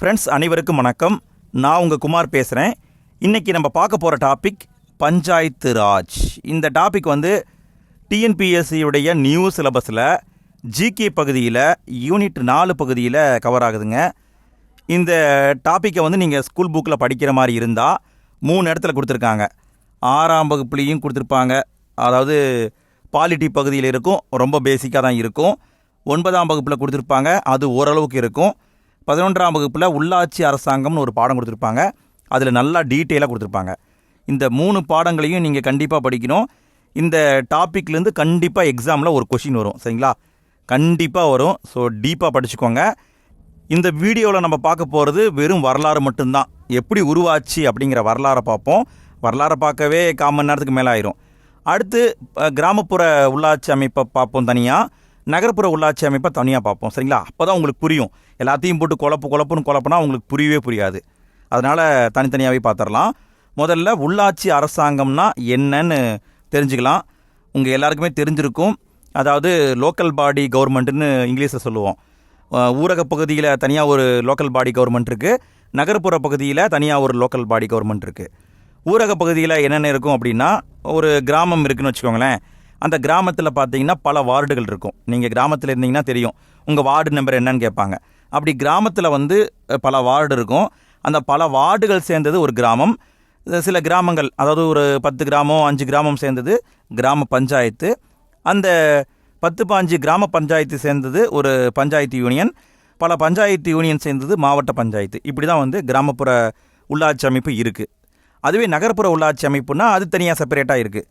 Friends அனைவருக்கும் வணக்கம். நான் உங்கள் குமார் பேசுகிறேன் இன்றைக்கி நம்ம பார்க்க போகிற டாபிக் பஞ்சாயத்து ராஜ். இந்த டாபிக் வந்து டிஎன்பிஎஸ்சியுடைய நியூ சிலபஸில் ஜிகே பகுதியில் யூனிட் நாலு பகுதியில் கவர் ஆகுதுங்க. இந்த டாப்பிக்கை வந்து நீங்கள் ஸ்கூல் புக்கில் படிக்கிற மாதிரி இருந்தால் மூணு இடத்துல கொடுத்துருக்காங்க. ஆறாம் வகுப்புலேயும் கொடுத்துருப்பாங்க. அதாவது பாலிட்டி பகுதியில் இருக்கும். ரொம்ப பேசிக்காக தான் இருக்கும். ஒன்பதாம் வகுப்பில் கொடுத்துருப்பாங்க. அது ஓரளவுக்கு இருக்கும். பதினொன்றாம் வகுப்பில் உள்ளாட்சி அரசாங்கம்னு ஒரு பாடம் கொடுத்துருப்பாங்க. அதில் நல்லா டீட்டெயிலாக கொடுத்துருப்பாங்க. இந்த மூணு பாடங்களையும் நீங்கள் கண்டிப்பாக படிக்கணும். இந்த டாப்பிக்லேருந்து கண்டிப்பாக எக்ஸாமில் ஒரு கொஷின் வரும். சரிங்களா? கண்டிப்பாக வரும். ஸோ டீப்பாக படிச்சுக்கோங்க. இந்த வீடியோவில் நம்ம பார்க்க போகிறது வெறும் வரலாறு மட்டும்தான். எப்படி உருவாச்சு அப்படிங்கிற வரலாறை பார்ப்போம். வரலாறை பார்க்கவே கால் மணி நேரத்துக்கு மேலே ஆயிரும். அடுத்து கிராமப்புற உள்ளாட்சி அமைப்பை பார்ப்போம் தனியாக நகர்ப்புற உள்ளாட்சி அமைப்பை தனியாக பார்ப்போம் சரிங்களா? அப்போ தான் உங்களுக்கு புரியும். எல்லாத்தையும் போட்டு குழப்பு குழப்புன்னு குழப்புனா உங்களுக்கு புரியவே புரியாது. அதனால் தனித்தனியாகவே பார்த்துடலாம். முதல்ல உள்ளாட்சி அரசாங்கம்னா என்னன்னு தெரிஞ்சுக்கலாம். உங்கள் எல்லாருக்குமே தெரிஞ்சிருக்கும். அதாவது லோக்கல் பாடி கவர்மெண்ட்டுன்னு இங்கிலீஷில் சொல்லுவோம். ஊரக பகுதியில் தனியாக ஒரு லோக்கல் பாடி கவர்மெண்ட் இருக்குது நகர்ப்புற பகுதியில் தனியாக ஒரு லோக்கல் பாடி கவர்மெண்ட் இருக்குது ஊரக பகுதியில் என்னென்ன இருக்கும் அப்படின்னா ஒரு கிராமம் இருக்குதுன்னு வச்சுக்கோங்களேன். அந்த கிராமத்தில் பார்த்தீங்கன்னா பல வார்டுகள் இருக்கும். நீங்கள் கிராமத்தில் இருந்தீங்கன்னா தெரியும். உங்கள் வார்டு நம்பர் என்னன்னு கேட்பாங்க. அப்படி கிராமத்தில் வந்து பல வார்டு இருக்கும். அந்த பல வார்டுகள் சேர்ந்தது ஒரு கிராமம். சில கிராமங்கள் அதாவது ஒரு பத்து கிராமம் அஞ்சு கிராமம் சேர்ந்தது கிராம பஞ்சாயத்து. அந்த பத்து பாஞ்சு கிராம பஞ்சாயத்து சேர்ந்தது ஒரு பஞ்சாயத்து யூனியன். பல பஞ்சாயத்து யூனியன் சேர்ந்தது மாவட்ட பஞ்சாயத்து. இப்படி தான் வந்து கிராமப்புற உள்ளாட்சி அமைப்பு இருக்குது அதுவே நகர்ப்புற உள்ளாட்சி அமைப்புனா அது தனியாக செப்பரேட்டாக இருக்குது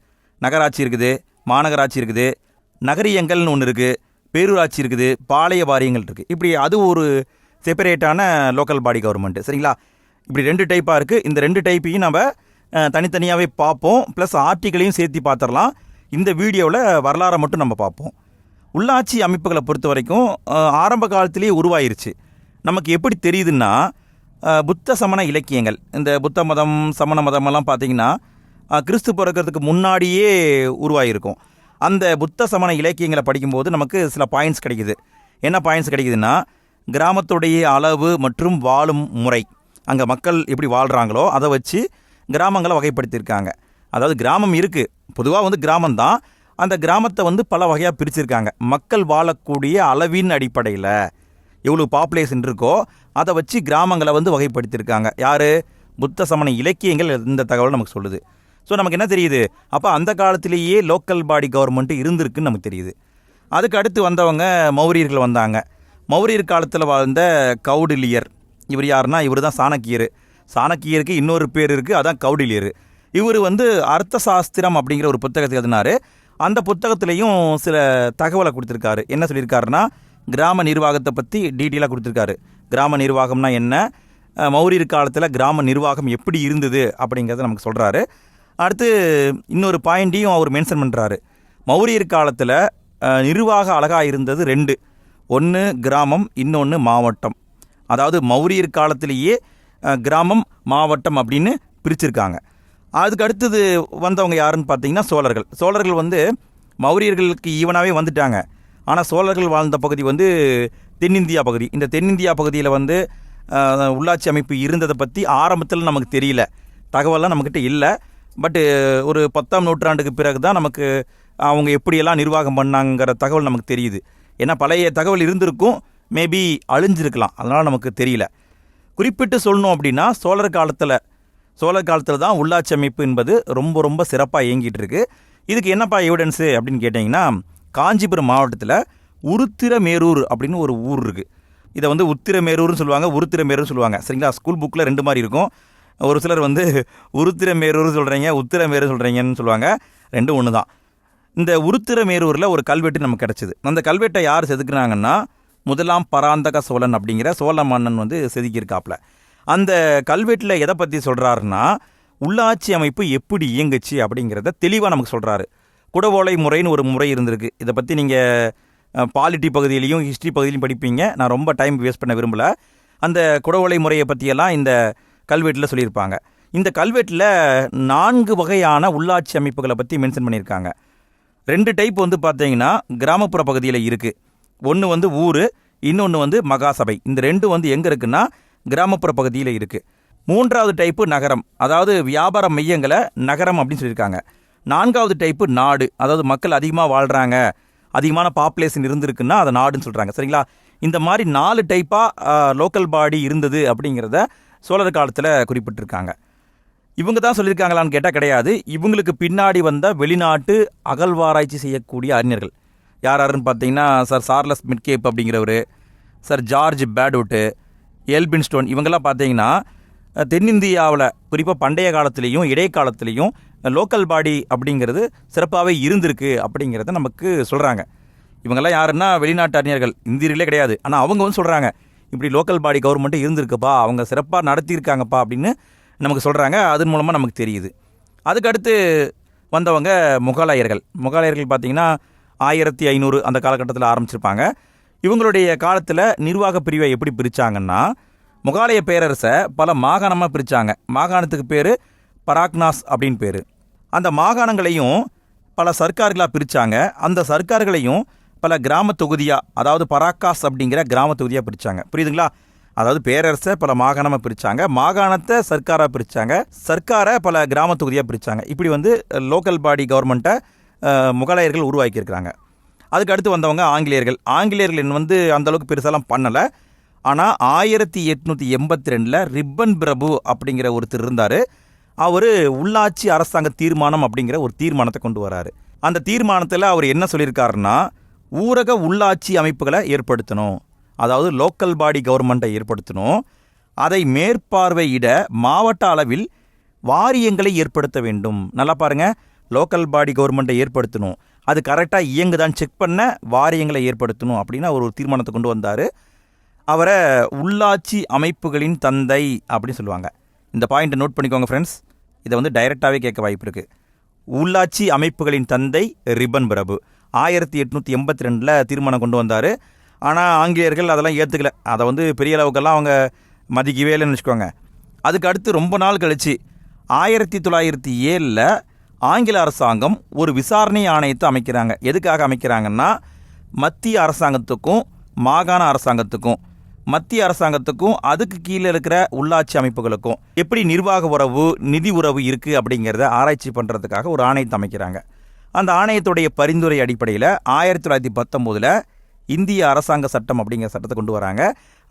நகராட்சி இருக்குது. மாநகராட்சி இருக்குது நகரியங்கள்னு ஒன்று இருக்குது பேரூராட்சி இருக்குது பாளைய வாரியங்கள் இருக்குது இப்படி அது ஒரு செப்பரேட்டான லோக்கல் பாடி கவர்மெண்ட்டு சரிங்களா? இப்படி ரெண்டு டைப்பாக இருக்குது இந்த ரெண்டு டைப்பையும் நம்ம தனித்தனியாகவே பார்ப்போம். ப்ளஸ் ஆர்டிகளையும் சேர்த்து பார்த்துடலாம் இந்த வீடியோவில் வரலாறை மட்டும் நம்ம பார்ப்போம். உள்ளாட்சி அமைப்புகளை பொறுத்த வரைக்கும் ஆரம்ப காலத்திலேயே உருவாயிருச்சு. நமக்கு எப்படி தெரியுதுன்னா புத்த சமண இலக்கியங்கள். இந்த புத்த மதம் சமண மதமெல்லாம் பார்த்திங்கன்னா கிறிஸ்து பிறக்கிறதுக்கு முன்னாடியே உருவாகியிருக்கும் அந்த புத்த சமண இலக்கியங்களை படிக்கும்போது நமக்கு சில பாயிண்ட்ஸ் கிடைக்குது. என்ன பாயிண்ட்ஸ் கிடைக்குதுன்னா கிராமத்துடைய அளவு மற்றும் வாழும் முறை. அங்கே மக்கள் எப்படி வாழ்கிறாங்களோ அதை வச்சு கிராமங்களை வகைப்படுத்தியிருக்காங்க. அதாவது கிராமம் இருக்குது பொதுவாக வந்து கிராமம்தான். அந்த கிராமத்தை வந்து பல வகையாக பிரிச்சிருக்காங்க. மக்கள் வாழக்கூடிய அளவின் அடிப்படையில் எவ்வளோ பாப்புலேஷன் இருக்கோ அதை வச்சு கிராமங்களை வந்து வகைப்படுத்தியிருக்காங்க. யார்? புத்த சமண இலக்கியங்கள் இந்த தகவல் நமக்கு சொல்லுது. ஸோ நமக்கு என்ன தெரியுது? அப்போ அந்த காலத்திலேயே லோக்கல் பாடி கவர்மெண்ட்டு இருந்திருக்குன்னு நமக்கு தெரியுது. அதுக்கு அடுத்து வந்தவங்க மௌரியர்கள் வந்தாங்க. மௌரியர் காலத்தில் வாழ்ந்த கௌடிலியர். இவர் யாருன்னா? இவர் தான் சாணக்கியர். சாணக்கியருக்கு இன்னொரு பேர் இருக்குது அதான் கௌடிலியர். இவர் வந்து அர்த்த சாஸ்திரம் அப்படிங்கிற ஒரு புத்தகத்தை எழுதினாரு. அந்த புத்தகத்துலேயும் சில தகவலை கொடுத்துருக்காரு. என்ன சொல்லியிருக்காருன்னா கிராம நிர்வாகத்தை பற்றி டீட்டெயிலாக கொடுத்துருக்காரு. கிராம நிர்வாகம்னா என்ன? மௌரியர் காலத்தில் கிராம நிர்வாகம் எப்படி இருந்தது அப்படிங்கிறத நமக்கு சொல்கிறாரு அடுத்து இன்னொரு பாயிண்ட்டையும் அவர் மென்ஷன் பண்ணுறாரு மௌரியர் காலத்தில் நிர்வாக அழகாக இருந்தது ரெண்டு. ஒன்று கிராமம் இன்னொன்று மாவட்டம். அதாவது மௌரியர் காலத்திலேயே கிராமம் மாவட்டம் அப்படின்னு பிரிச்சிருக்காங்க. அதுக்கு அடுத்தது வந்தவங்க யாருன்னு பார்த்தீங்கன்னா சோழர்கள். சோழர்கள் வந்து மௌரியர்களுக்கு ஈவனாகவே வந்துட்டாங்க. ஆனால் சோழர்கள் வாழ்ந்த பகுதி வந்து தென்னிந்தியா பகுதி. இந்த தென்னிந்தியா பகுதியில் வந்து உள்ளாட்சி அமைப்பு இருந்ததை பற்றி ஆரம்பத்தில் நமக்கு தெரியல. தகவல்லாம் நம்மக்கிட்ட இல்லை. பட்டு uh, ஒரு பத்தாம் நூற்றாண்டுக்கு பிறகு தான் நமக்கு அவங்க எப்படியெல்லாம் நிர்வாகம் பண்ணாங்கிற தகவல் நமக்கு தெரியுது. ஏன்னா பழைய தகவல் இருந்திருக்கும் மேபி அழிஞ்சிருக்கலாம். அதனால் நமக்கு தெரியல. குறிப்பிட்டு சொல்லணும் அப்படின்னா சோழர் காலத்தில் சோழர் காலத்தில் தான் உள்ளாட்சி அமைப்பு என்பது ரொம்ப ரொம்ப சிறப்பாக இயங்கிட்டு இருக்கு. இதுக்கு என்னப்பா எவிடன்ஸு அப்படின்னு கேட்டிங்கன்னா காஞ்சிபுரம் மாவட்டத்தில் உருத்திரமேரூர் அப்படின்னு ஒரு ஊர் இருக்குது இதை வந்து உத்திரமேரூர்னு சொல்லுவாங்க உருத்திரமேரூர்னு சொல்லுவாங்க. சரிங்களா? ஸ்கூல் புக்கில் ரெண்டு மாதிரி இருக்கும். ஒரு சிலர் வந்து உருத்திரமேரூர் சொல்கிறீங்க உத்திரமேரு சொல்கிறீங்கன்னு சொல்லுவாங்க. ரெண்டும் ஒன்று தான் இந்த உருத்திரமேரூரில் ஒரு கல்வெட்டு நமக்கு கிடச்சிது. அந்த கல்வெட்டை யார் செதுக்குனாங்கன்னா முதலாம் பராந்தக சோழன் அப்படிங்கிற சோழ மன்னன் வந்து செதுக்கியிருக்காப்புல. அந்த கல்வெட்டில் எதை பற்றி சொல்கிறாருன்னா உள்ளாட்சி அமைப்பு எப்படி இயங்குச்சு அப்படிங்கிறத தெளிவாக நமக்கு சொல்கிறாரு குடவோலை முறைன்னு ஒரு முறை இருந்திருக்கு. இதை பற்றி நீங்கள் பாலிட்டி பகுதியிலையும் ஹிஸ்ட்ரி பகுதியிலையும் படிப்பீங்க. நான் ரொம்ப டைம் வேஸ்ட் பண்ண விரும்பல. அந்த குடவோலை முறையை பற்றியெல்லாம் இந்த கல்வெட்டில் சொல்லியிருப்பாங்க. இந்த கல்வெட்டில் நான்கு வகையான உள்ளாட்சி அமைப்புகளை பற்றி மென்ஷன் பண்ணியிருக்காங்க. ரெண்டு டைப் வந்து பார்த்தீங்கன்னா கிராமப்புற பகுதியில் இருக்குது ஒன்று வந்து ஊர் இன்னொன்று வந்து மகாசபை. இந்த ரெண்டு வந்து எங்கே இருக்குன்னா கிராமப்புற பகுதியில் இருக்குது மூன்றாவது டைப்பு நகரம் அதாவது வியாபார மையங்களை நகரம் அப்படின்னு சொல்லியிருக்காங்க. நான்காவது டைப்பு நாடு அதாவது மக்கள் அதிகமாக வாழ்கிறாங்க அதிகமான பாப்புலேஷன் இருந்திருக்குன்னா அதை நாடுன்னு சொல்கிறாங்க சரிங்களா? இந்த மாதிரி நாலு டைப்பாக லோக்கல் பாடி இருந்தது அப்படிங்கிறத சோழர் காலத்தில் குறிப்பிட்டிருக்காங்க. இவங்க தான் சொல்லியிருக்காங்களான்னு கேட்டால் கிடையாது. இவங்களுக்கு பின்னாடி வந்த வெளிநாட்டு அகழ்வாராய்ச்சி செய்யக்கூடிய அறிஞர்கள். யார் யாருன்னு பார்த்தீங்கன்னா சார் சார்லஸ் மிட்கேப் அப்படிங்கிறவர் சார் ஜார்ஜ் பேட்வுட்டு எல்பின் ஸ்டோன் இவங்கெல்லாம் பார்த்தீங்கன்னா தென்னிந்தியாவில் குறிப்பாக பண்டைய காலத்துலேயும் இடைக்காலத்துலேயும் லோக்கல் பாடி அப்படிங்கிறது சிறப்பாகவே இருந்திருக்கு அப்படிங்கிறத நமக்கு சொல்கிறாங்க இவங்கெல்லாம் யாருன்னா வெளிநாட்டு அறிஞர்கள். இந்தியர்களே கிடையாது. ஆனால் அவங்க வந்து சொல்கிறாங்க இப்படி லோக்கல் பாடி கவர்மெண்ட்டு இருந்திருக்குப்பா அவங்க சிறப்பாக நடத்தியிருக்காங்கப்பா அப்படின்னு நமக்கு சொல்கிறாங்க அதன் மூலமாக நமக்கு தெரியுது. அதுக்கடுத்து வந்தவங்க முகலாயர்கள். முகலாயர்கள் பார்த்தீங்கன்னா ஆயிரத்தி ஐநூறு அந்த காலகட்டத்தில் ஆரம்பிச்சிருப்பாங்க. இவங்களுடைய காலத்தில் நிர்வாக பிரிவை எப்படி பிரித்தாங்கன்னா முகாலய பேரரசை பல மாகாணமாக பிரித்தாங்க மாகாணத்துக்கு பேர் பராக்னாஸ் அப்படின்னு பேர். அந்த மாகாணங்களையும் பல சர்க்கார்களாக பிரித்தாங்க அந்த சர்க்கார்களையும் பல கிராம தொகுதியாக அதாவது பராக்காஸ் அப்படிங்கிற கிராம தொகுதியாக பிரித்தாங்க புரியுதுங்களா? அதாவது பேரரசை பல மாகாணமாக பிரித்தாங்க மாகாணத்தை சர்க்காராக பிரித்தாங்க சர்க்காரை பல கிராம தொகுதியாக பிரித்தாங்க இப்படி வந்து லோக்கல் பாடி கவர்மெண்ட்டை முகலாயர்கள் உருவாக்கியிருக்கிறாங்க. அதுக்கு அடுத்து வந்தவங்க ஆங்கிலேயர்கள். ஆங்கிலேயர்கள் வந்து அந்தளவுக்கு பெருசாலாம் பண்ணலை. ஆனால் ஆயிரத்தி எட்நூற்றி எண்பத்தி ரெண்டில் ரிப்பன் பிரபு அப்படிங்கிற ஒருத்தர் இருந்தார். அவர் உள்ளாட்சி அரசாங்க தீர்மானம் அப்படிங்கிற ஒரு தீர்மானத்தை கொண்டு வராரு. அந்த தீர்மானத்தில் அவர் என்ன சொல்லியிருக்காருன்னா ஊரக உள்ளாட்சி அமைப்புகளை ஏற்படுத்தணும். அதாவது லோக்கல் பாடி கவர்மெண்ட்டை ஏற்படுத்தணும். அதை மேற்பார்வையிட மாவட்ட அளவில் வாரியங்களை ஏற்படுத்த வேண்டும். நல்லா பாருங்கள் லோக்கல் பாடி கவர்மெண்ட்டை ஏற்படுத்தணும். அது கரெக்டாக இயங்குதான்னு செக் பண்ண வாரியங்களை ஏற்படுத்தணும் அப்படின்னு அவர் ஒரு தீர்மானத்தை கொண்டு வந்தார். அவரை உள்ளாட்சி அமைப்புகளின் தந்தை அப்படின்னு சொல்லுவாங்க. இந்த பாயிண்ட்டை நோட் பண்ணிக்கோங்க ஃப்ரெண்ட்ஸ் இதை வந்து டைரெக்டாகவே கேட்க வாய்ப்பு இருக்குது உள்ளாட்சி அமைப்புகளின் தந்தை ரிபன் பிரபு. ஆயிரத்தி எட்நூற்றி எண்பத்தி ரெண்டில் தீர்மானம் கொண்டு வந்தார். ஆனால் ஆங்கிலேயர்கள் அதெல்லாம் ஏற்றுக்கல அதை வந்து பெரிய அளவுக்கெல்லாம் அவங்க மதிக்கவே இல்லைன்னு வச்சுக்கோங்க. அதுக்கு அடுத்து ரொம்ப நாள் கழிச்சு ஆயிரத்தி தொள்ளாயிரத்தி ஏழில் ஆங்கில அரசாங்கம் ஒரு விசாரணை ஆணையத்தை அமைக்கிறாங்க. எதுக்காக அமைக்கிறாங்கன்னா மத்திய அரசாங்கத்துக்கும் மாகாண அரசாங்கத்துக்கும் மத்திய அரசாங்கத்துக்கும் அதுக்கு கீழே இருக்கிற உள்ளாட்சி அமைப்புகளுக்கும் எப்படி நிர்வாக உறவு நிதி உறவு இருக்குது அப்படிங்கிறத ஆராய்ச்சி பண்ணுறதுக்காக ஒரு ஆணையத்தை அமைக்கிறாங்க. அந்த ஆணையத்துடைய பரிந்துரை அடிப்படையில் ஆயிரத்தி தொள்ளாயிரத்தி பத்தொம்போதில் இந்திய அரசாங்க சட்டம் அப்படிங்கிற சட்டத்தை கொண்டு வராங்க.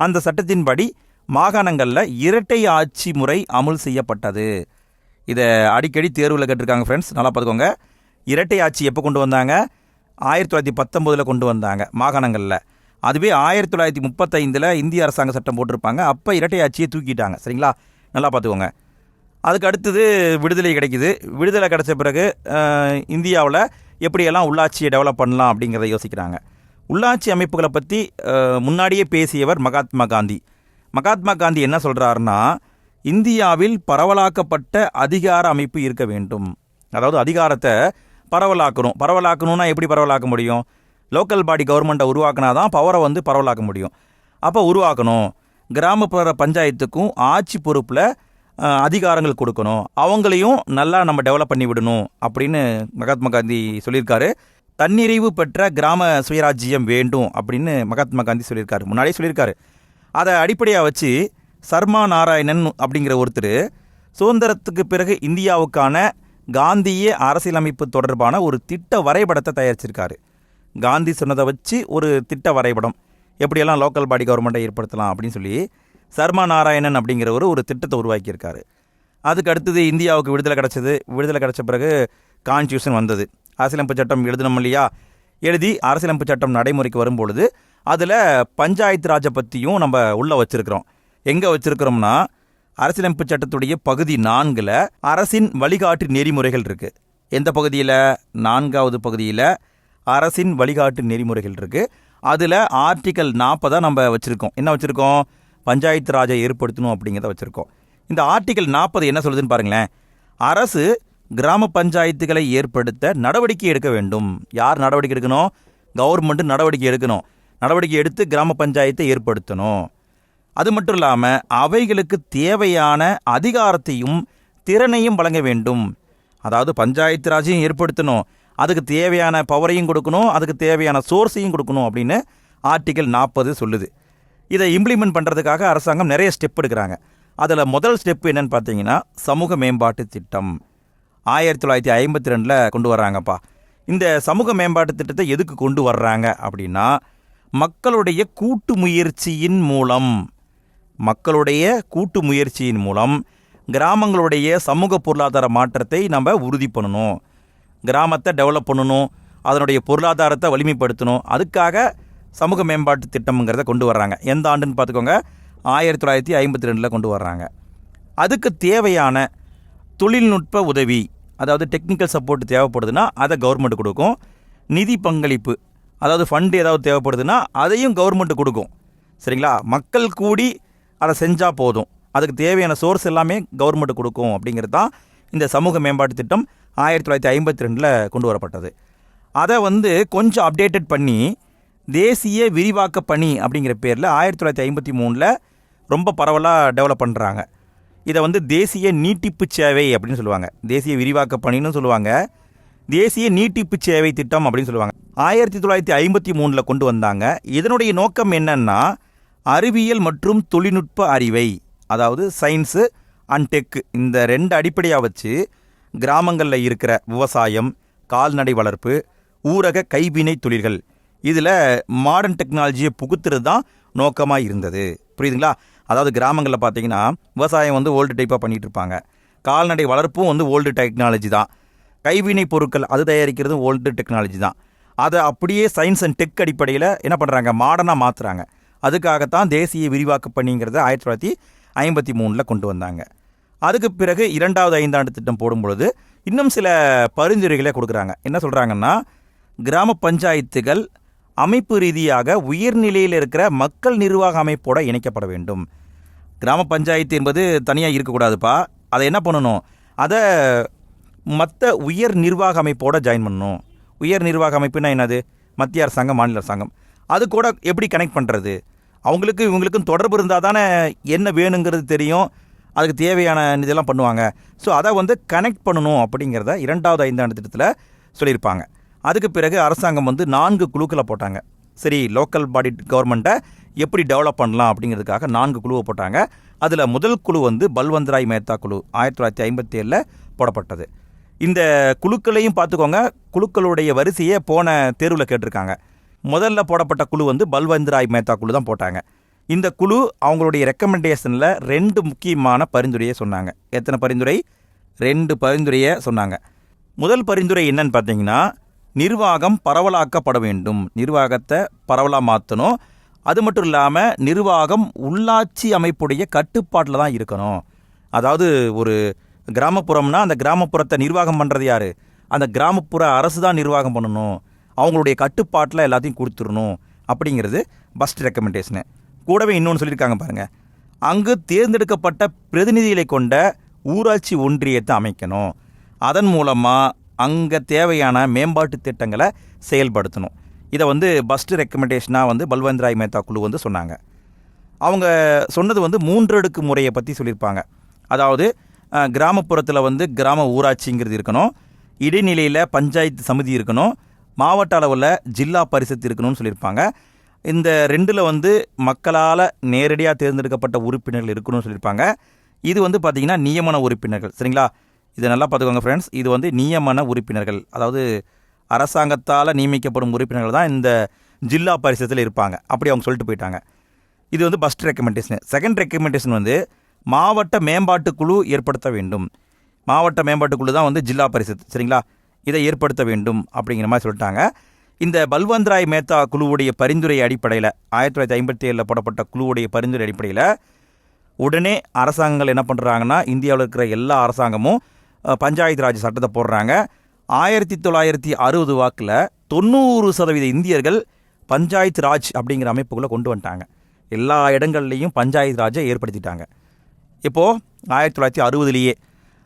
அந்த சட்டத்தின்படி மாகாணங்களில் இரட்டை ஆட்சி முறை அமுல் செய்யப்பட்டது. இதை அடிக்கடி தேர்வில் கேட்டிருக்காங்க ஃப்ரெண்ட்ஸ் நல்லா பார்த்துக்கோங்க. இரட்டை ஆட்சி எப்போ கொண்டு வந்தாங்க? ஆயிரத்தி தொள்ளாயிரத்தி பத்தொம்போதில் கொண்டு வந்தாங்க மாகாணங்களில். அதுவே ஆயிரத்தி தொள்ளாயிரத்தி முப்பத்தைந்தில் இந்திய அரசாங்க சட்டம் போட்டிருப்பாங்க. அப்போ இரட்டை ஆட்சியை தூக்கிட்டாங்க. சரிங்களா? நல்லா பார்த்துக்கோங்க. அதுக்கு அடுத்தது விடுதலை கிடைக்குது. விடுதலை கிடைச்ச பிறகு இந்தியாவில் எப்படியெல்லாம் உள்ளாட்சியை டெவலப் பண்ணலாம் அப்படிங்கிறத யோசிக்கிறாங்க. உள்ளாட்சி அமைப்புகளை பற்றி முன்னாடியே பேசியவர் மகாத்மா காந்தி. மகாத்மா காந்தி என்ன சொல்கிறாருன்னா இந்தியாவில் பரவலாக்கப்பட்ட அதிகார அமைப்பு இருக்க வேண்டும். அதாவது அதிகாரத்தை பரவலாக்கணும். பரவலாக்கணும்னா எப்படி பரவலாக்க முடியும்? லோக்கல் பாடி கவர்மெண்ட்டை உருவாக்கினா தான் பவரை வந்து பரவலாக்க முடியும். அப்போ உருவாக்கணும். கிராமப்புற பஞ்சாயத்துக்கும் ஆட்சி பொறுப்பில் அதிகாரங்கள் கொடுக்கணும். அவங்களையும் நல்லா நம்ம டெவலப் பண்ணி விடணும் அப்படின்னு மகாத்மா காந்தி சொல்லியிருக்காரு. தன்னிறைவு பெற்ற கிராம சுயராஜ்யம் வேண்டும் அப்படின்னு மகாத்மா காந்தி சொல்லியிருக்காரு. முன்னாடியே சொல்லியிருக்காரு. அதை அடிப்படையாக வச்சு சர்மா நாராயணன் அப்படிங்கிற ஒருத்தர் சுதந்திரத்துக்கு பிறகு இந்தியாவுக்கான காந்திய அரசியலமைப்பு தொடர்பான ஒரு திட்ட வரைபடத்தை தயாரிச்சிருக்காரு. காந்தி சொன்னதை வச்சு ஒரு திட்ட வரைபடம். எப்படியெல்லாம் லோக்கல் பாடி கவர்மெண்ட்டை ஏற்படுத்தலாம் அப்படின்னு சொல்லி சர்மா நாராயணன் அப்படிங்கிறவர் ஒரு திட்டத்தை உருவாக்கியிருக்காரு. அதுக்கு அடுத்தது இந்தியாவுக்கு விடுதலை கிடச்சது. விடுதலை கிடச்ச பிறகு கான்ஸ்டியூஷன் வந்தது. அரசியலமைப்பு சட்டம் எழுதணும் இல்லையா? எழுதி அரசியலமைப்பு சட்டம் நடைமுறைக்கு வரும்பொழுது அதில் பஞ்சாயத்து ராஜை பற்றியும் நம்ம உள்ளே வச்சுருக்கிறோம். எங்கே வச்சுருக்கிறோம்னா அரசியலமைப்பு சட்டத்துடைய பகுதி நான்கில் அரசின் வழிகாட்டு நெறிமுறைகள் இருக்குது எந்த பகுதியில்? நான்காவது பகுதியில் அரசின் வழிகாட்டு நெறிமுறைகள் இருக்குது அதில் ஆர்டிக்கல் நாற்பதாக நம்ம வச்சுருக்கோம். என்ன வச்சுருக்கோம்? பஞ்சாயத்து ராஜை ஏற்படுத்தணும் அப்படிங்கிறத வச்சுருக்கோம். இந்த ஆர்டிக்கல் நாற்பது என்ன சொல்லுதுன்னு பாருங்களேன். அரசு கிராம பஞ்சாயத்துகளை ஏற்படுத்த நடவடிக்கை எடுக்க வேண்டும். யார் நடவடிக்கை எடுக்கணும்? கவர்மெண்ட்டு நடவடிக்கை எடுக்கணும். நடவடிக்கை எடுத்து கிராம பஞ்சாயத்தை ஏற்படுத்தணும். அது மட்டும் இல்லாமல் அவைகளுக்கு தேவையான அதிகாரத்தையும் திறனையும் வழங்க வேண்டும். அதாவது பஞ்சாயத்து ராஜையும் ஏற்படுத்தணும். அதுக்கு தேவையான பவரையும் கொடுக்கணும். அதுக்கு தேவையான சோர்ஸையும் கொடுக்கணும் அப்படின்னு ஆர்டிக்கல் நாற்பது சொல்லுது. இதை இம்ப்ளிமெண்ட் பண்ணுறதுக்காக அரசாங்கம் நிறைய ஸ்டெப் எடுக்கிறாங்க. அதில் முதல் ஸ்டெப் என்னென்னு பார்த்தீங்கன்னா சமூக மேம்பாட்டு திட்டம். ஆயிரத்தி தொள்ளாயிரத்தி ஐம்பத்தி ரெண்டில் கொண்டு வர்றாங்கப்பா. இந்த சமூக மேம்பாட்டு திட்டத்தை எதுக்கு கொண்டு வர்றாங்க அப்படின்னா மக்களுடைய கூட்டு முயற்சியின் மூலம். மக்களுடைய கூட்டு முயற்சியின் மூலம் கிராமங்களுடைய சமூக பொருளாதார மாற்றத்தை நம்ம உறுதி பண்ணணும். கிராமத்தை டெவலப் பண்ணணும். அதனுடைய பொருளாதாரத்தை வலிமைப்படுத்தணும். அதுக்காக சமூக மேம்பாட்டு திட்டம்ங்கிறத கொண்டு வர்றாங்க. எந்த ஆண்டுன்னு பார்த்துக்கோங்க. ஆயிரத்தி தொள்ளாயிரத்தி ஐம்பத்தி ரெண்டில் கொண்டு வர்றாங்க. அதுக்கு தேவையான தொழில்நுட்ப உதவி அதாவது டெக்னிக்கல் சப்போர்ட் தேவைப்படுதுன்னா அதை கவர்மெண்ட் கொடுக்கும். நிதி பங்களிப்பு அதாவது ஃபண்டு ஏதாவது தேவைப்படுதுன்னா அதையும் கவர்மெண்ட் கொடுக்கும். சரிங்களா? மக்கள் கூடி அதை செஞ்சால் போதும். அதுக்கு தேவையான சோர்ஸ் எல்லாமே கவர்மெண்ட் கொடுக்கும் அப்படிங்கிறது தான் இந்த சமூக மேம்பாட்டு திட்டம் ஆயிரத்தி தொள்ளாயிரத்தி ஐம்பத்தி ரெண்டில் கொண்டு வரப்பட்டது. அதை வந்து கொஞ்சம் அப்டேட்டட் பண்ணி தேசிய விரிவாக்க பணி அப்படிங்கிற பேரில் ஆயிரத்தி தொள்ளாயிரத்தி ஐம்பத்தி மூணில் ரொம்ப பரவலாக டெவலப் பண்ணுறாங்க இதை வந்து தேசிய நீட்டிப்பு சேவை அப்படின்னு சொல்லுவாங்க. தேசிய விரிவாக்க பணின்னு சொல்லுவாங்க. தேசிய நீட்டிப்பு சேவை திட்டம் அப்படின்னு சொல்லுவாங்க. ஆயிரத்தி தொள்ளாயிரத்தி ஐம்பத்தி மூணில் கொண்டு வந்தாங்க. இதனுடைய நோக்கம் என்னன்னா அறிவியல் மற்றும் தொழில்நுட்ப அறிவை அதாவது சயின்ஸு அண்ட் டெக் இந்த ரெண்டு அடிப்படையாக வச்சு கிராமங்களில் இருக்கிற விவசாயம் கால்நடை வளர்ப்பு ஊரக கைவினை தொழில்கள் இதில் மாடர்ன் டெக்னாலஜியை புகுத்துறது தான் நோக்கமாக இருந்தது. புரியுதுங்களா? அதாவது கிராமங்களில் பார்த்தீங்கன்னா விவசாயம் வந்து ஓல்டு டைப்பாக பண்ணிகிட்டு இருப்பாங்க. கால்நடை வளர்ப்பும் வந்து ஓல்டு டெக்னாலஜி தான். கைவினை பொருட்கள் அது தயாரிக்கிறதும் ஓல்டு டெக்னாலஜி தான். அதை அப்படியே சயின்ஸ் அண்ட் டெக் அடிப்படையில் என்ன பண்ணுறாங்க மாடர்னாக மாற்றுறாங்க அதுக்காகத்தான் தேசிய விரிவாக்க பணிங்கிறத ஆயிரத்தி தொள்ளாயிரத்தி ஐம்பத்தி மூணில் கொண்டு வந்தாங்க. அதுக்கு பிறகு இரண்டாவது ஐந்தாண்டு திட்டம் போடும் பொழுது இன்னும் சில பரிந்துரைகளை கொடுக்குறாங்க. என்ன சொல்கிறாங்கன்னா கிராம பஞ்சாயத்துகள் அமைப்பு ரீதியாக உயர்நிலையில் இருக்கிற மக்கள் நிர்வாக அமைப்போட இணைக்கப்பட வேண்டும். கிராம பஞ்சாயத்து என்பது தனியாக இருக்கக்கூடாதுப்பா. அதை என்ன பண்ணணும்? அதை மற்ற உயர் நிர்வாக அமைப்போட ஜாயின் பண்ணணும். உயர் நிர்வாக அமைப்புனா என்னது? மத்திய அரசாங்கம் மாநில அரசாங்கம். அது கூட எப்படி கனெக்ட் பண்ணுறது அவங்களுக்கு இவங்களுக்கும் தொடர்பு இருந்தால் தானே என்ன வேணுங்கிறது தெரியும். அதுக்கு தேவையான இதெல்லாம் பண்ணுவாங்க. ஸோ அதை வந்து கனெக்ட் பண்ணணும் அப்படிங்கிறத இரண்டாவது ஐந்தாண்டு திட்டத்தில் சொல்லியிருப்பாங்க. அதுக்கு பிறகு அரசாங்கம் வந்து நான்கு குழுக்களை போட்டாங்க. சரி லோக்கல் பாடி கவர்மெண்ட்டை எப்படி டெவலப் பண்ணலாம் அப்படிங்கிறதுக்காக நான்கு குழுவை போட்டாங்க. அதில் முதல் குழு வந்து பல்வந்த்ராய் மேத்தா குழு ஆயிரத்தி தொள்ளாயிரத்தி ஐம்பத்தி ஏழில் போடப்பட்டது. இந்த குழுக்களையும் பார்த்துக்கோங்க. குழுக்களுடைய வரிசையை போன தேர்வில் கேட்டிருக்காங்க. முதல்ல போடப்பட்ட குழு வந்து பல்வந்த்ராய் மேத்தா குழு தான் போட்டாங்க. இந்த குழு அவங்களுடைய ரெக்கமெண்டேஷனில் ரெண்டு முக்கியமான பரிந்துரையை சொன்னாங்க. எத்தனை பரிந்துரை? ரெண்டு பரிந்துரையை சொன்னாங்க. முதல் பரிந்துரை என்னன்னு பார்த்தீங்கன்னா நிர்வாகம் பரவலாக்கப்பட வேண்டும். நிர்வாகத்தை பரவலாக மாற்றணும் அது மட்டும் இல்லாமல் நிர்வாகம் உள்ளாட்சி அமைப்புடைய கட்டுப்பாட்டில் தான் இருக்கணும். அதாவது ஒரு கிராமப்புறம்னா அந்த கிராமப்புறத்தை நிர்வாகம் பண்ணுறது யார்? அந்த கிராமப்புற அரசு தான் நிர்வாகம் பண்ணணும். அவங்களுடைய கட்டுப்பாட்டில் எல்லாத்தையும் கொடுத்துடணும் அப்படிங்கிறது ஃபஸ்ட் ரெக்கமெண்டேஷனு கூடவே இன்னொன்று சொல்லியிருக்காங்க பாருங்கள் அங்கு தேர்ந்தெடுக்கப்பட்ட பிரதிநிதிகளை கொண்ட ஊராட்சி ஒன்றியத்தை அமைக்கணும். அதன் மூலமாக அங்கே தேவையான மேம்பாட்டு திட்டங்களை செயல்படுத்தணும். இதை வந்து பஸ்ட் ரெக்கமெண்டேஷனாக வந்து பல்வந்த்ராய் மேத்தா குழு வந்து சொன்னாங்க. அவங்க சொன்னது வந்து மூன்றடுக்கு முறையை பற்றி சொல்லியிருப்பாங்க. அதாவது கிராமப்புறத்தில் வந்து கிராம ஊராட்சிங்கிறது இருக்கணும். இடைநிலையில் பஞ்சாயத்து சமிதி இருக்கணும். மாவட்ட அளவில் ஜில்லா பரிசத்து இருக்கணும்னு சொல்லியிருப்பாங்க. இந்த ரெண்டில் வந்து மக்களால் நேரடியாக தேர்ந்தெடுக்கப்பட்ட உறுப்பினர்கள் இருக்கணும்னு சொல்லியிருப்பாங்க. இது வந்து பார்த்திங்கன்னா நியமன உறுப்பினர்கள் சரிங்களா? இதை நல்லா பார்த்துக்கோங்க ஃப்ரெண்ட்ஸ் இது வந்து நியமன உறுப்பினர்கள். அதாவது அரசாங்கத்தால் நியமிக்கப்படும் உறுப்பினர்கள் தான் இந்த ஜில்லா பரிசத்தில் இருப்பாங்க. அப்படி அவங்க சொல்லிட்டு போயிட்டாங்க. இது வந்து ஃபஸ்ட் ரெக்கமெண்டேஷன் செகண்ட் ரெக்கமெண்டேஷன் வந்து மாவட்ட மேம்பாட்டு குழு ஏற்படுத்த வேண்டும். மாவட்ட மேம்பாட்டு குழு தான் வந்து ஜில்லா பரிசத் சரிங்களா? இதை ஏற்படுத்த வேண்டும் அப்படிங்கிற மாதிரி சொல்லிட்டாங்க. இந்த பல்வந்த்ராய் மேத்தா குழுவுடைய பரிந்துரை அடிப்படையில் ஆயிரத்தி தொள்ளாயிரத்தி ஐம்பத்தி ஏழில் போடப்பட்ட குழுவுடைய பரிந்துரை அடிப்படையில் உடனே அரசாங்கங்கள் என்ன பண்ணுறாங்கன்னா இந்தியாவில் இருக்கிற எல்லா அரசாங்கமும் பஞ்சாயத்து ராஜ் சட்டத்தை போடுறாங்க. ஆயிரத்தி தொள்ளாயிரத்தி அறுபது வாக்கில் தொண்ணூறு சதவீத இந்தியர்கள் பஞ்சாயத்து ராஜ் அப்படிங்கிற அமைப்புக்குள்ளே கொண்டு வந்துட்டாங்க. எல்லா இடங்கள்லையும் பஞ்சாயத்து ராஜை ஏற்படுத்திட்டாங்க. இப்போது ஆயிரத்தி தொள்ளாயிரத்தி அறுபதுலேயே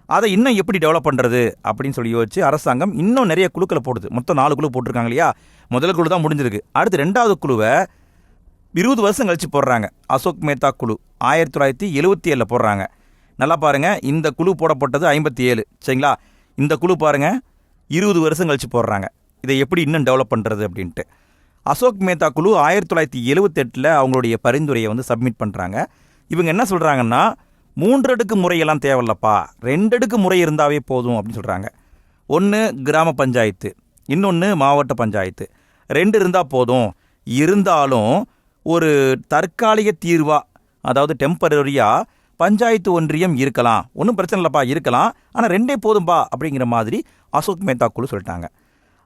அதை இன்னும் எப்படி டெவலப் பண்ணுறது அப்படின்னு சொல்லி யோசிச்சு அரசாங்கம் இன்னும் நிறைய குழுக்களை போடுது. மொத்தம் நாலு குழு போட்டிருக்காங்க இல்லையா? முதல் குழு தான் முடிஞ்சிருக்கு. அடுத்து ரெண்டாவது குழுவை இருபது வருஷம் கழித்து போடுறாங்க. அசோக் மேத்தா குழு ஆயிரத்தி தொள்ளாயிரத்தி எழுபத்தி ஏழில் போடுறாங்க. நல்லா பாருங்கள் இந்த குழு போடப்பட்டது ஐம்பத்தி ஏழு சரிங்களா? இந்த குழு பாருங்கள் இருபது வருஷம் கழித்து போடுறாங்க. இதை எப்படி இன்னும் டெவலப் பண்ணுறது அப்படின்ட்டு. அசோக் மேத்தா குழு ஆயிரத்தி தொள்ளாயிரத்தி எழுவத்தெட்டில் அவங்களுடைய பரிந்துரையை வந்து சப்மிட் பண்ணுறாங்க இவங்க என்ன சொல்கிறாங்கன்னா மூன்றடுக்கு முறையெல்லாம் தேவையில்லப்பா. ரெண்டடுக்கு முறை இருந்தாவே போதும் அப்படின்னு சொல்கிறாங்க ஒன்று கிராம பஞ்சாயத்து. இன்னொன்று மாவட்ட பஞ்சாயத்து. ரெண்டு இருந்தால் போதும். இருந்தாலும் ஒரு தற்காலிக தீர்வாக அதாவது டெம்பரரியாக பஞ்சாயத்து ஒன்றியம் இருக்கலாம். ஒன்றும் பிரச்சனை இல்லைப்பா இருக்கலாம். ஆனால் ரெண்டே போதும்பா அப்படிங்கிற மாதிரி அசோக் மேத்தா குழு சொல்லிட்டாங்க.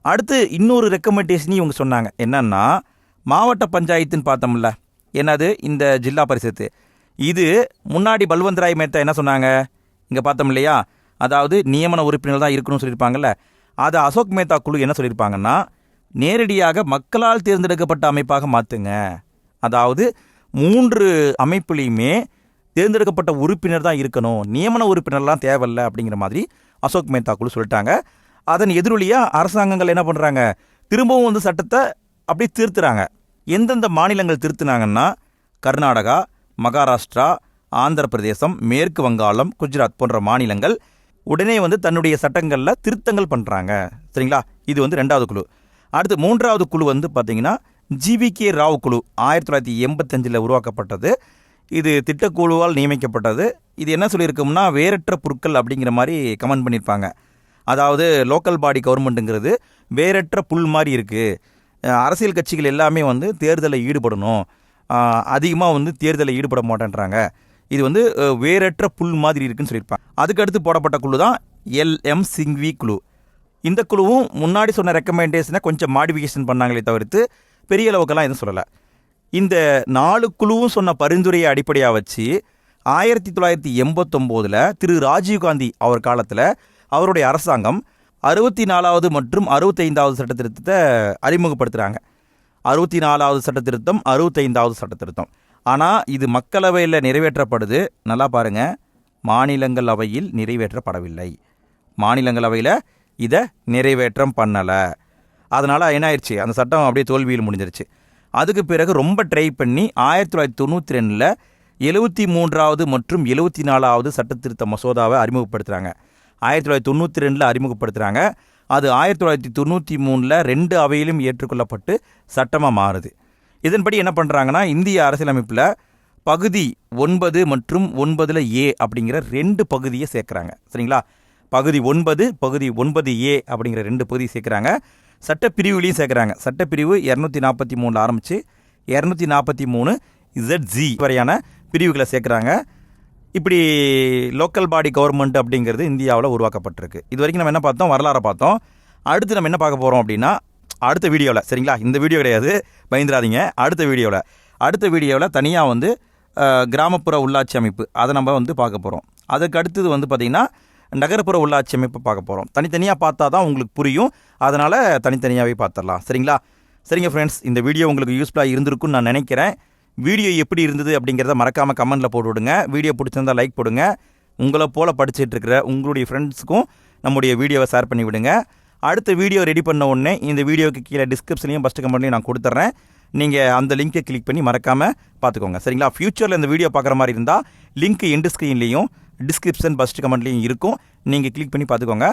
அடுத்து இன்னொரு ரெக்கமெண்டேஷனையும் இவங்க சொன்னாங்க. என்னன்னா மாவட்ட பஞ்சாயத்துன்னு பார்த்தோம்ல. என்னது? இந்த ஜில்லா பரிசத்து. இது முன்னாடி பல்வந்தராய் மேத்தா என்ன சொன்னாங்க? இங்கே பார்த்தோம் இல்லையா? அதாவது நியமன உறுப்பினர் தான் இருக்கணும்னு சொல்லியிருப்பாங்கல்ல. அதை அசோக் மேத்தா குழு என்ன சொல்லியிருப்பாங்கன்னா நேரடியாக மக்களால் தேர்ந்தெடுக்கப்பட்ட அமைப்பாக மாற்றுங்க அதாவது மூன்று அமைப்புலையுமே தேர்ந்தெடுக்கப்பட்ட உறுப்பினர் தான் இருக்கணும். நியமன உறுப்பினர்லாம் தேவையில்ல அப்படிங்கிற மாதிரி அசோக் மேத்தா குழு சொல்லிட்டாங்க. அதன் எதிரொலியாக அரசாங்கங்கள் என்ன பண்ணுறாங்க திரும்பவும் வந்து சட்டத்தை அப்படியே திருத்துறாங்க. எந்தெந்த மாநிலங்கள் திருத்துனாங்கன்னா கர்நாடகா மகாராஷ்டிரா ஆந்திர பிரதேசம் மேற்கு வங்காளம் குஜராத் போன்ற மாநிலங்கள் உடனே வந்து தன்னுடைய சட்டங்களில் திருத்தங்கள் பண்ணுறாங்க சரிங்களா? இது வந்து ரெண்டாவது குழு. அடுத்து மூன்றாவது குழு வந்து பார்த்தீங்கன்னா ஜிவிகே ராவ் குழு ஆயிரத்தி தொள்ளாயிரத்தி எண்பத்தஞ்சில் உருவாக்கப்பட்டது. இது திட்டக்குழுவால் நியமிக்கப்பட்டது. இது என்ன சொல்லியிருக்கோம்னா வேறற்ற புற்கள் அப்படிங்கிற மாதிரி கமெண்ட் பண்ணியிருப்பாங்க. அதாவது லோக்கல் பாடி கவர்மெண்ட்டுங்கிறது வேறற்ற புல் மாதிரி இருக்குது அரசியல் கட்சிகள் எல்லாமே வந்து தேர்தலில் ஈடுபடணும். அதிகமாக வந்து தேர்தலில் ஈடுபட மாட்டேன்றாங்க. இது வந்து வேறற்ற புல் மாதிரி இருக்குன்னு சொல்லியிருப்பாங்க. அதுக்கடுத்து போடப்பட்ட குழு தான் எல்எம் சிங்வி குழு. இந்த குழுவும் முன்னாடி சொன்ன ரெக்கமெண்டேஷனை கொஞ்சம் மாடிஃபிகேஷன் பண்ணாங்களே தவிர்த்து பெரிய அளவுக்கெல்லாம் எதுவும் சொல்லலை. இந்த நாலு குழுவும் சொன்ன பரிந்துரையை அடிப்படையாக வச்சு ஆயிரத்தி தொள்ளாயிரத்தி எண்பத்தொம்போதில் திரு ராஜீவ்காந்தி அவர் காலத்தில் அவருடைய அரசாங்கம் அறுபத்தி நாலாவது மற்றும் அறுபத்தைந்தாவது சட்ட திருத்தத்தை அறிமுகப்படுத்துகிறாங்க அறுபத்தி நாலாவது சட்ட திருத்தம் அறுபத்தைந்தாவது சட்ட திருத்தம். ஆனால் இது மக்களவையில் நிறைவேற்றப்படுது. நல்லா பாருங்க. மாநிலங்களவையில் நிறைவேற்றப்படவில்லை. மாநிலங்களவையில் இதை நிறைவேற்றம் பண்ணலை. அதனால் என்ன ஆயிடுச்சு அந்த சட்டம் அப்படியே தோல்வியில் முடிஞ்சிருச்சு. அதுக்கு பிறகு ரொம்ப ட்ரை பண்ணி ஆயிரத்தி தொள்ளாயிரத்தி தொண்ணூற்றி ரெண்டில் எழுபத்தி மூன்றாவது மற்றும் எழுபத்தி நாலாவது சட்டத்திருத்த மசோதாவை அறிமுகப்படுத்துகிறாங்க ஆயிரத்தி தொள்ளாயிரத்தி தொண்ணூற்றி ரெண்டில் அறிமுகப்படுத்துகிறாங்க அது ஆயிரத்தி தொள்ளாயிரத்தி தொண்ணூற்றி மூணில் ரெண்டு அவையிலும் ஏற்றுக்கொள்ளப்பட்டு சட்டமாக மாறுது. இதன்படி என்ன பண்ணுறாங்கன்னா இந்திய அரசியலமைப்பில் பகுதி ஒன்பது மற்றும் ஒன்பதில் ஏ அப்படிங்கிற ரெண்டு பகுதியை சேர்க்குறாங்க. சரிங்களா? பகுதி ஒன்பது பகுதி ஒன்பது ஏ அப்படிங்கிற ரெண்டு பகுதி சேர்க்குறாங்க. சட்டப்பிரிவுலையும் சேர்க்குறாங்க. சட்டப்பிரிவு இரநூத்தி நாற்பத்தி மூணில் ஆரம்பித்து இரநூத்தி நாற்பத்தி மூணு ஜி வரையான பிரிவுகளை சேர்க்குறாங்க. இப்படி லோக்கல் பாடி கவர்மெண்ட் அப்படிங்கிறது இந்தியாவில் உருவாக்கப்பட்டிருக்கு. இது வரைக்கும் நம்ம என்ன பார்த்தோம்? வரலாறை பார்த்தோம். அடுத்து நம்ம என்ன பார்க்க போகிறோம் அப்படின்னா அடுத்த வீடியோவில் சரிங்களா? இந்த வீடியோ கிடையாது. பயந்துராதீங்க அடுத்த வீடியோவில் அடுத்த வீடியோவில் தனியாக வந்து கிராமப்புற உள்ளாட்சி அமைப்பு அதை நம்ம வந்து பார்க்க போகிறோம் அதுக்கு அடுத்தது வந்து பார்த்திங்கன்னா நகர்ப்புற உள்ளாட்சி அமைப்பு பார்க்க போகிறோம் தனித்தனியாக பார்த்தா தான் உங்களுக்கு புரியும். அதனால் தனித்தனியாகவே பார்த்துடலாம். சரிங்களா? சரிங்க ஃப்ரெண்ட்ஸ் இந்த வீடியோ உங்களுக்கு யூஸ்ஃபுல்லாக இருந்திருக்கும்னு நான் நினைக்கிறேன். வீடியோ எப்படி இருந்தது அப்படிங்கிறத மறக்காமல் கமெண்ட்டில் போட்டு விடுங்க. வீடியோ பிடிச்சிருந்தா லைக் போடுங்க. உங்களை போல் படிச்சிட்டு இருக்கிற உங்களுடைய ஃப்ரெண்ட்ஸுக்கும் நம்முடைய வீடியோவை ஷேர் பண்ணி விடுங்க. அடுத்த வீடியோ ரெடி பண்ண உடனே இந்த வீடியோக்கு கீழே டிஸ்கிரிப்ஷனையும் ஃபஸ்ட்டு கமெண்ட்லையும் நான் கொடுத்துட்றேன் நீங்கள் அந்த லிங்க்கை கிளிக் பண்ணி மறக்காமல் பார்த்துக்கோங்க. சரிங்களா? ஃப்யூச்சரில் இந்த வீடியோ பார்க்குற மாதிரி இருந்தால் லிங்க் எண்டு ஸ்க்ரீன்லேயும் டிஸ்கிரிப்ஷன் ஃபஸ்ட்டு கமெண்ட்லேயும் இருக்கும். நீங்கள் கிளிக் பண்ணி பார்த்துக்கோங்க.